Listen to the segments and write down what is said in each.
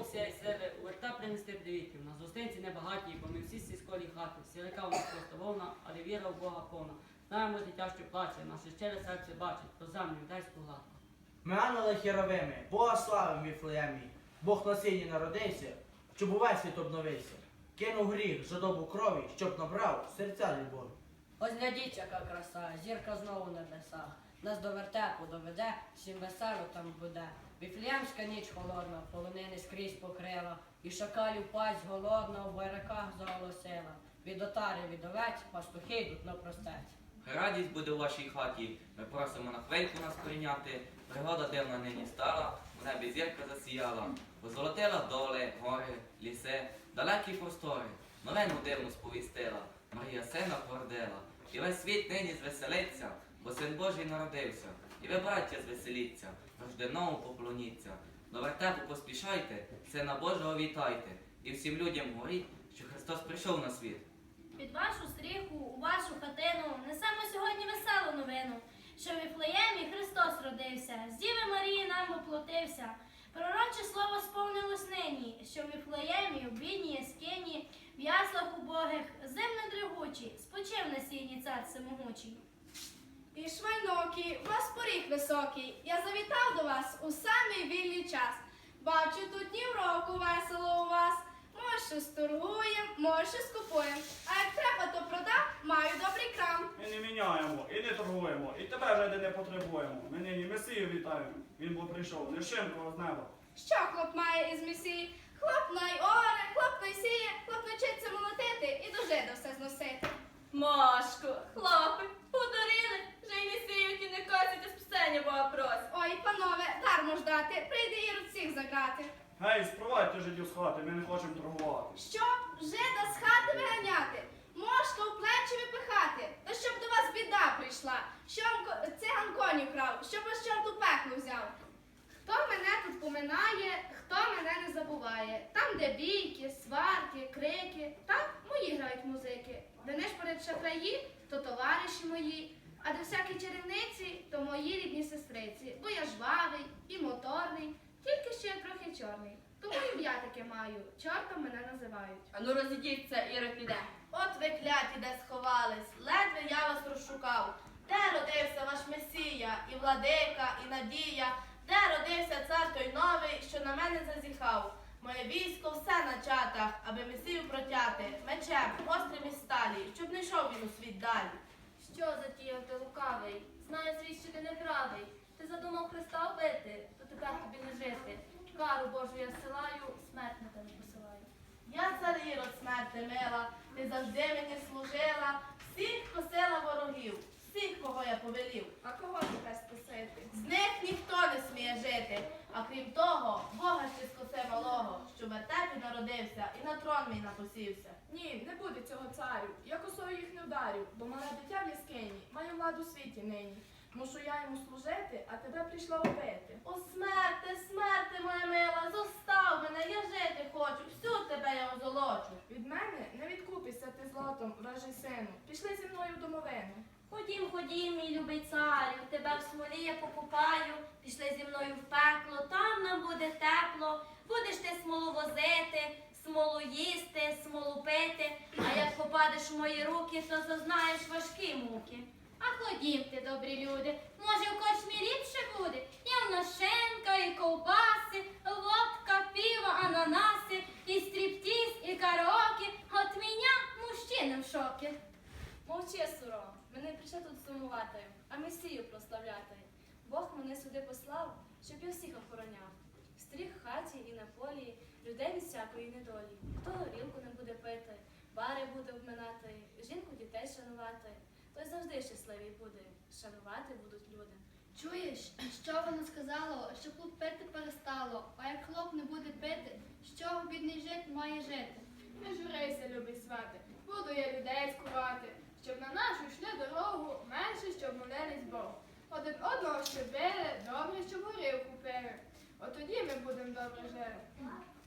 Всі із себе у верта принести привітів. На зустрінці небагаті, бо ми всі з сільської хати. Сілика у нас просто вовна, але віра в Бога повна. Знаємо дитя, що плаче, наше щире серце бачить, про землю юдейську гладку. Ми ангели херовими, Бога слави в Віфлеємі. Бог на сині народився, щоб увесь світ обновився. Кинув гріх, жадобу крові, щоб набрав серця любові. Ось глядіть, яка краса, зірка знову в небесах. Нас до вертепу доведе, всім весело там буде. Віфлеємська ніч холодна, полонини скрізь покрила, і шакалів пасть голодна в байраках заголосила. Від отари від овець пастухи йдуть на простець. Радість буде у вашій хаті. Ми просимо на хвильку нас прийняти. Пригода дивна нині стала, у небі зірка засіяла, позолотила доли, гори, ліси, далекі простори. Новину дивну сповістила. Марія сина породила. І весь світ нині звеселиться, бо син Божий народився. І ви, браття, звеселіться, рожденому поклоніться. До вертепу поспішайте, сина Божого вітайте. І всім людям говоріть, що Христос прийшов на світ. Під вашу стріху, у вашу хатину несемо сьогодні веселу новину, що в Віфлеємі Христос родився, з Діви Марії нам воплотився. Пророче слово сповнилось нині, що в Віфлеємі, в бідній яскині, в яслах убогих, зим недригучий, спочив на сіні цар всемогучий. І швайнокі, вас поріг високий. Я завітав до вас у самий вільний час. Бачу тут ні року весело у вас. Може, щось торгуєм, може, щось купуєм. А як треба, то продам, маю добрий крам. Ми не міняємо і не торгуємо, і тебе вже не потребуємо. Ми нині Месію вітаємо. Він бо прийшов, не шинкого з неба. Що хлоп має із місії? Хлоп най оре, хлоп най сіє, хлоп навчиться молотити і до жида все зносити. Машко, хлопи, подарили, й не сіють і не косять, а спасення Бога просять. Ой, панове, дармо ждати, прийде ірод всіх заграти. Гей, спровадьте жидів з хати, ми не хочемо торгувати. Що жида з хати виганяти, мошка в плечі випихати, та щоб до вас біда прийшла, що вам циган коні крав, щоб вас чорт у пекло взяв. Хто мене тут поминає, хто мене не забуває. Там, де бійки, сварки, крики, там мої грають музики. Де не ж перед шахраї, то товариші мої. А де всякі чарівниці, то мої рідні сестриці. Бо я жвавий і моторний, тільки що я трохи чорний. Тому і я таке маю, чортом мене називають. А ну розійдіться, Іра піде. От ви кляті, де сховались, ледве я вас розшукав. Де родився ваш Месія, і владика, і надія, де родився цар той новий, що на мене зазіхав. Моє військо все на чатах, аби Месію протяти, мечем, гострим із сталі, щоб не йшов він у світ далі. Що затіяв ти лукавий? Знаю світ, що ти неправий. Ти задумав Христа вбити, то тепер тобі не жити. Кару Божу я силаю, смерть на тебе посилаю. Я цар Ірод смерти мила, ти завжди мені служила, всіх косила ворогів, всіх, кого я повелів. А кого тебе спасити? З них ніхто не сміє жити, а крім того, Бога ще скосе малого, що в вертепі народився і на трон мій напосівся. Ні, не буде цього царю. Я косою їх не вдарю, бо мале дитя в яскині має владу світі нині. Мушу я йому служити, а тебе прийшла вбити. О, смерти, смерти, моя мила, зостав мене, я жити хочу, всю тебе я озолочу. Від мене не відкупишся ти злотом, вражий сину. Пішли зі мною в домовину. Ходім, ходім, мій любий царю, тебе в смолі я покупаю, пішли зі мною в пекло, там нам буде тепло, будеш ти смолу возити, смолу їсти, смолу пити, а як попадеш у мої руки, то зазнаєш важкі муки. А ходімте, добрі люди, може в кочмі ліпше буде. Є в нас і ковбаси, водка, пиво, ананаси, і стріптіз, і караоке, от мене мужчини в шокі. Мовчи, мене прийшли тут сумувати, а месію прославляти. Бог мене сюди послав, щоб я всіх охороняв. Стріх в хаті і на полі, людей від всякої недолі. Хто горілку не буде пити, бари буде обминати, жінку дітей шанувати, той завжди щасливий буде, шанувати будуть люди. Чуєш, що воно сказало, що хлоп пити перестало, а як хлоп не буде пити, що бідний жит має жити? Не журися, любий свати, буду я людей скувати, щоб на нашу йшли дорогу, менше, щоб молились Богу. Один одного щебили, добре, щоб горілку пили. От тоді ми будемо добре жити.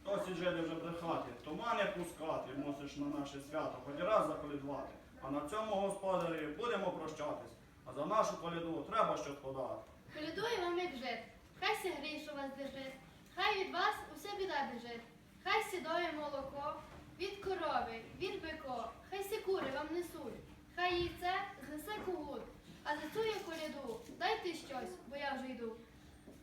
Досить жиди вже брехати, тома не пускати, мусиш на наше свято хоч раз заколядувати. А на цьому, господарі, будемо прощатись. А за нашу коляду треба щось подати. Колядує вам як жит, хай ся гріш у вас держить, хай від вас усе біда біжить. Хай сідоє молоко від корови, від бико, хай сі кури вам несуть, хай яйце знесе когут, а за цю я коляду, дайте щось, бо я вже йду.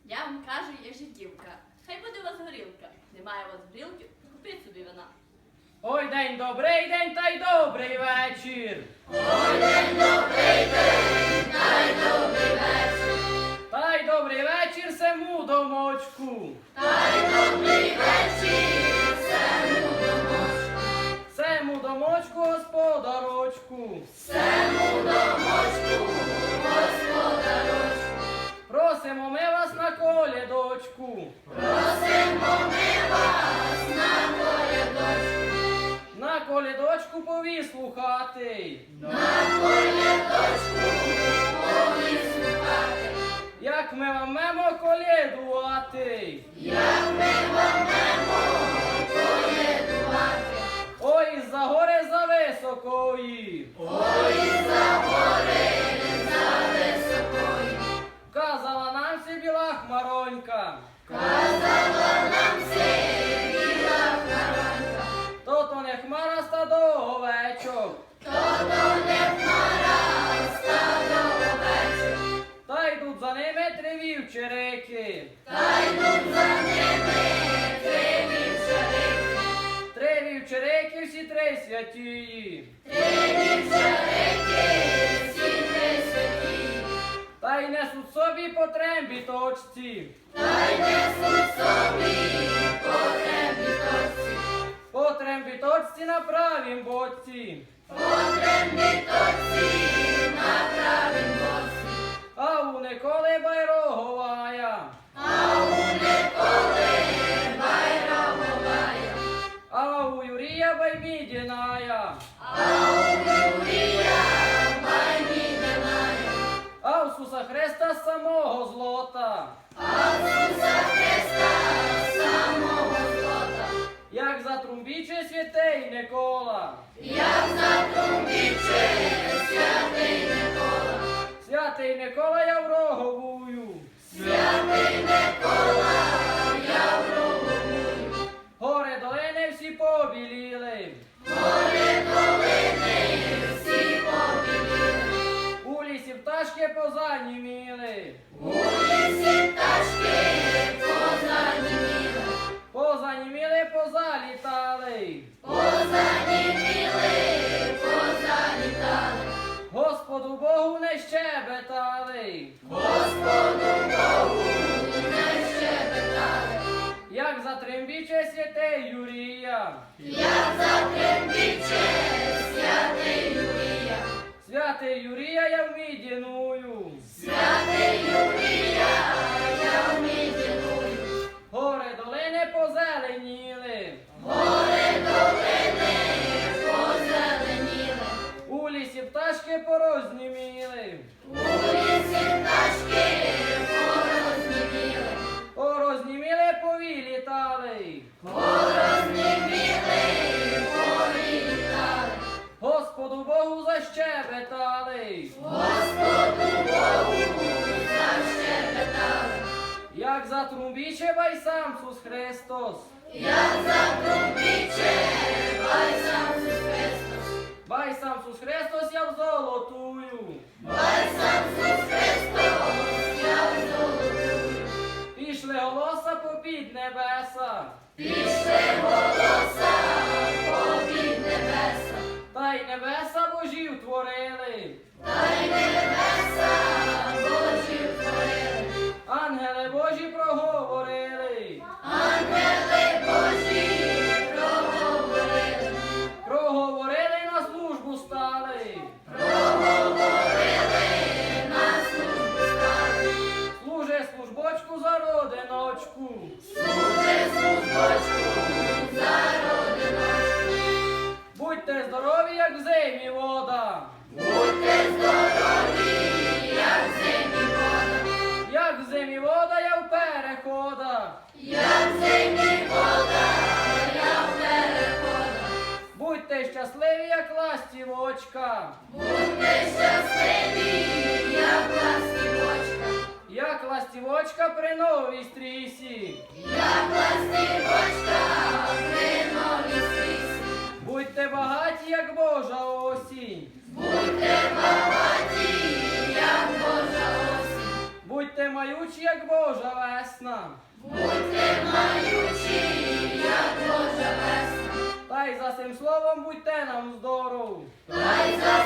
Я вам кажу, є жидівка. Хай буде у вас горілка. Немає у вас горілки, купіть собі вина. Ой, день добрий день та й добрий вечір. Та й добрий вечір сему домочку. Та й добрий вечір домочку господарочку. Сему домочку господарочку. Просимо ми вас на колядочку. Просимо ми вас на колядочку. На колядочку повіслухати. Як ми вам мемо колядувати? Як ми вам мемо вівчерики. Та йдуть за ними три вівчерики. Три вівчерики, всі три святії. Три вівчерики, всі три святії. Та й несуть собі по трембі точці. Та й несуть собі по трембі точці. По трембі точці на правім боці. Никола. Святий Микола Святий в защебетали. Господу Богу защебетали. Як затрумбіче бай сам Сус Христос. Бай сам Сус Христос, я в золотую. Бай сам Сус Христос, я в золотую. Пішли голоса попід небеса. Пішли голоса 축구. Ластівочка при новій стрісі. Як ластівочка при новій стрісі. Будьте багаті, як Божа осінь. Будьте багаті, як Божа осінь. Будьте маючі, як Божа весна. Будьте маючі, як Божа весна. Та й за цим словом будьте нам здоров. Та й за